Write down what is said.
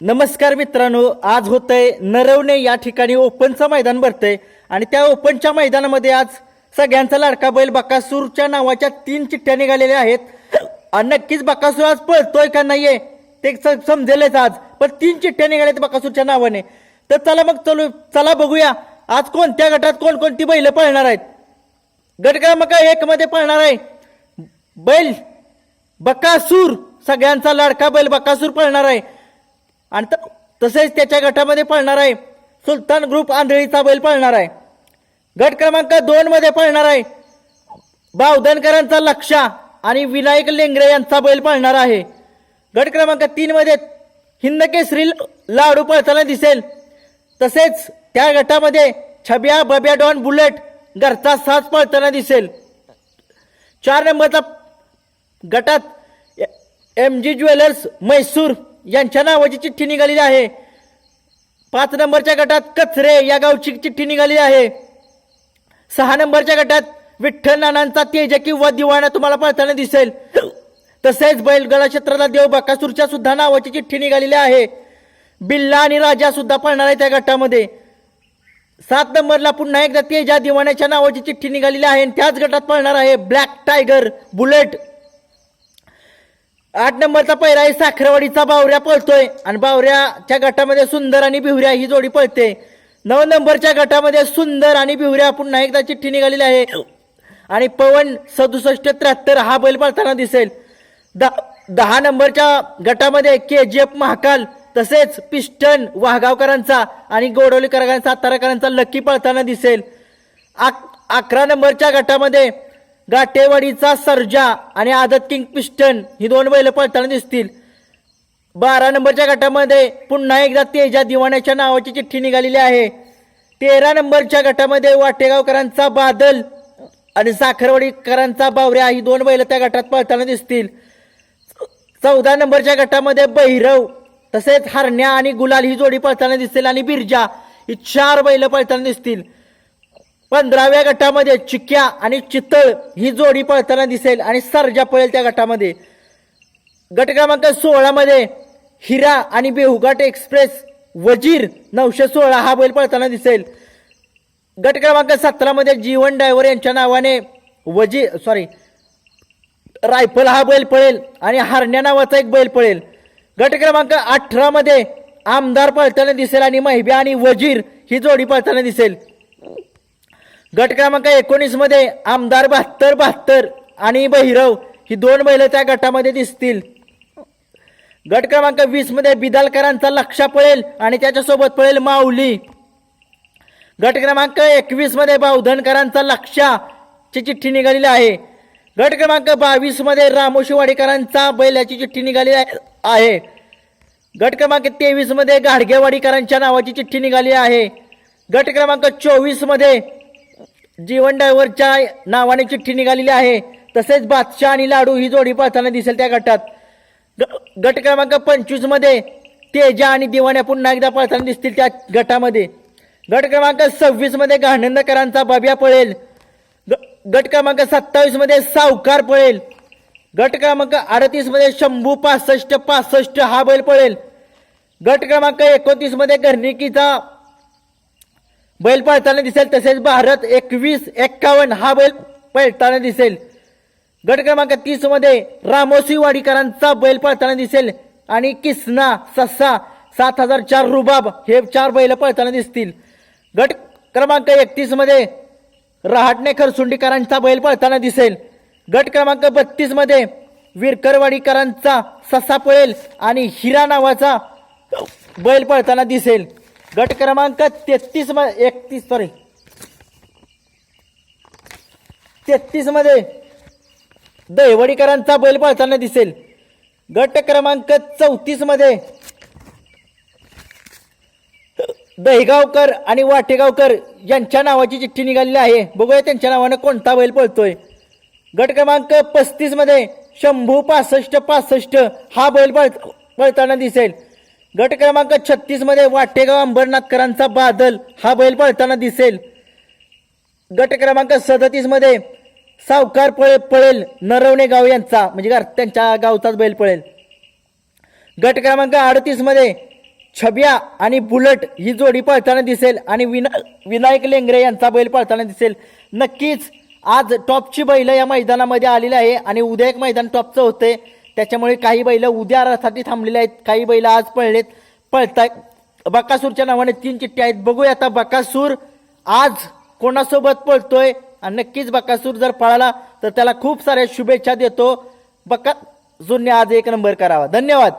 नमस्कार मित्रांनो आज होतंय नरवणे या ठिकाणी ओपनचं मैदान भरतंय. आणि त्या ओपनच्या मैदानामध्ये आज सगळ्यांचा लाडका बैल बकासूरच्या नावाच्या तीन चिठ्ठ्या निघालेल्या आहेत. आणि नक्कीच बकासूर आज पळतोय का नाहीये ते समजेलच आज. पण तीन चिठ्ठ्या निघाल्यात बकासूरच्या नावाने. तर चला मग चलू चला बघूया आज कोणत्या गटात कोणकोणती बैल पळणार आहेत? गट क्रमांक एक मध्ये पळणार आहे. बैल बकासूर सगळ्यांचा लाडका बैल बकासूर पळणार आहे. आणि त- तसेच त्याच्या गटामध्ये पळणार आहे. सुलतान ग्रुप आंधळीचा बैल पळणार आहे. गट क्रमांक दोन मध्ये पळणार आहे. बावधनकरांचा लक्षा आणि विनायक लेंगरे यांचा बैल पळणार आहे. गट क्रमांक तीन मध्ये लाडू पळताना दिसेल. तसेच त्या गटामध्ये छब्या बब्या डॉन बुलेट घरचा साथ पळताना दिसेल. चार नंबरचा गटात एम जी ज्वेलर्स म्हैसूर यांच्या नावाची चिठ्ठी निघालेली आहे. पाच नंबरच्या गटात कचरे या गावची चिठ्ठी निघालेली आहे. सहा नंबरच्या गटात विठ्ठल नानांचा तेज किंवा दिवाणा तुम्हाला पळताना दिसेल. तसेच बैलगडा क्षेत्राला देव बकासूरच्या सुद्धा नावाची चिठ्ठी निघालेली आहे. बिल्ला आणि राजा सुद्धा पळणार आहे त्या गटामध्ये. सात नंबरला पुन्हा एकदा तेजा दिवाण्याच्या नावाची चिठ्ठी निघालेली आहे आणि त्याच गटात पळणार आहे ब्लॅक टायगर बुलेट. आठ नंबरचा पहिला आहे साखरवाडीचा बावऱ्या पळतोय. आणि बावऱ्याच्या गटामध्ये सुंदर आणि बिवऱ्या ही जोडी पळते. नऊ नंबरच्या गटामध्ये सुंदर आणि बिहुऱ्या पुन्हा एकदा चिठ्ठी निघालेली आहे. आणि पवन सदुसष्ट त्र्याहत्तर हा बैल पळताना दिसेल. द- दहा नंबरच्या गटामध्ये के जी एफ महाकाल तसेच पिस्टन वाघावकरांचा आणि गोडवलीकरांचा साताराकरांचा लक्की पळताना दिसेल. अकरा नंबरच्या गटामध्ये गाटेवाडीचा सर्जा आणि आदत किंग पिस्टन ही दोन बैल पळताना दिसतील. बारा नंबरच्या गटामध्ये पुन्हा एकदा तेजा दिवाण्याच्या नावाची चिठ्ठी निघालेली आहे. तेरा नंबरच्या गटामध्ये वाटेगावकरांचा बादल आणि साखरवाडीकरांचा बावऱ्या ही दोन बैल त्या गटात पळताना दिसतील. चौदा नंबरच्या गटामध्ये भैरव तसेच हरण्या आणि गुलाल ही जोडी पळताना दिसतील आणि बिरजा ही चार बैल पळताना दिसतील. पंधराव्या गटामध्ये चिक्या आणि चितळ ही जोडी पळताना दिसेल आणि सर्जा पळेल त्या गटामध्ये. गट क्रमांक सोळामध्ये हिरा आणि बेहुघाट एक्सप्रेस वजीर नऊशे सोळा हा बैल पळताना दिसेल. गट क्रमांक सतरामध्ये जीवन डायव्हर यांच्या नावाने वजीर सॉरी रायफल हा बैल पळेल आणि हरण्या नावाचा एक बैल पळेल. गट क्रमांक अठरामध्ये आमदार पळताना दिसेल आणि महिब्या आणि वजीर ही जोडी पळताना दिसेल. गट क्रमांक एकोणीसमध्ये आमदार बहात्तर बहात्तर आणि बहिरव ही दोन बैल त्या गटामध्ये दिसतील. गट क्रमांक वीसमध्ये बिदालकरांचा लक्ष पळेल आणि त्याच्यासोबत पळेल माऊली. गट क्रमांक एकवीसमध्ये बावधनकरांचा लक्षा ची चिठ्ठी निघालेली आहे. गट क्रमांक बावीसमध्ये रामोशीवाडीकरांचा बैल चिठ्ठी निघाली आहे. गट क्रमांक तेवीसमध्ये गाडगेवाडीकरांच्या नावाची चिठ्ठी निघाली आहे. गट क्रमांक चोवीसमध्ये जीवन डायव्हरच्या नावाने चिठ्ठी निघालेली आहे. तसेच बादशाह आणि लाडू ही जोडी पाहताना दिसेल त्या गटात. ग- गट क्रमांक पंचवीसमध्ये तेजा आणि दिवाण्या पुन्हा एकदा पाहताना दिसतील त्या गटामध्ये. गट क्रमांक सव्वीसमध्ये गाणंदकरांचा बाब्या पळेल. ग- गट क्रमांक सत्तावीसमध्ये सावकार पळेल. गट क्रमांक अडतीसमध्ये शंभू पासष्ट पासष्ट हा बैल पळेल. गट क्रमांक एकोणतीसमध्ये बैल पळताना दिसेल तसेच भारत एकवीस एक्कावन्न हा बैल पळताना दिसेल. गट क्रमांक तीसमध्ये रामोसी वाडीकरांचा बैल पळताना दिसेल आणि किसना सस्सा सात हजार चार रुबाब हे चार बैल पळताना दिसतील. गट क्रमांक एकतीसमध्ये रहाटणे खरसुंडीकरांचा बैल पळताना दिसेल. गट क्रमांक बत्तीसमध्ये विरकरवाडीकरांचा ससा पळेल आणि हिरा नावाचा बैल पळताना दिसेल. गट क्रमांक तेहतीसमध्ये एकतीस सॉरी तेहतीसमध्ये दहिवडीकरांचा बैल पळताना दिसेल. गट क्रमांक चौतीसमध्ये दहिगावकर आणि वाटेगावकर यांच्या नावाची चिठ्ठी निघालेली आहे. बघूया त्यांच्या नावानं कोणता बैल पळतोय. गट क्रमांक पस्तीसमध्ये शंभू पासष्ट पासष्ट हा बैल पळ पळताना दिसेल. गट क्रमांक छत्तीसमध्ये वाटेगाव अंबरनाथकरांचा बादल हा बैल पळताना दिसेल. गट क्रमांक सदतीसमध्ये सावकार पळे पळेल नरवणे गाव यांचा म्हणजे घर- त्यांच्या गावचाच बैल पळेल. गट क्रमांक अडतीसमध्ये छब्या आणि बुलट ही जोडी पळताना दिसेल आणि विना विनायक लेंगरे यांचा बैल पळताना दिसेल. नक्कीच आज टॉपची बैल या मैदानामध्ये आलेली आहे आणि उद्या एक मैदान टॉपचं होतंय. त्याच्यामुळे काही बैल उद्या रथासाठी थांबलेले आहेत काही बैल आज पळलेत. पळताय. बकासूरच्या नावाने तीन चिठ्ठ्या आहेत. बघूया आता बकासूर आज कोणासोबत पळतोय? आणि नक्कीच बकासूर जर पळाला तर त्याला खूप साऱ्या शुभेच्छा देतो. बका जुन्या आज एक नंबर करावा. धन्यवाद.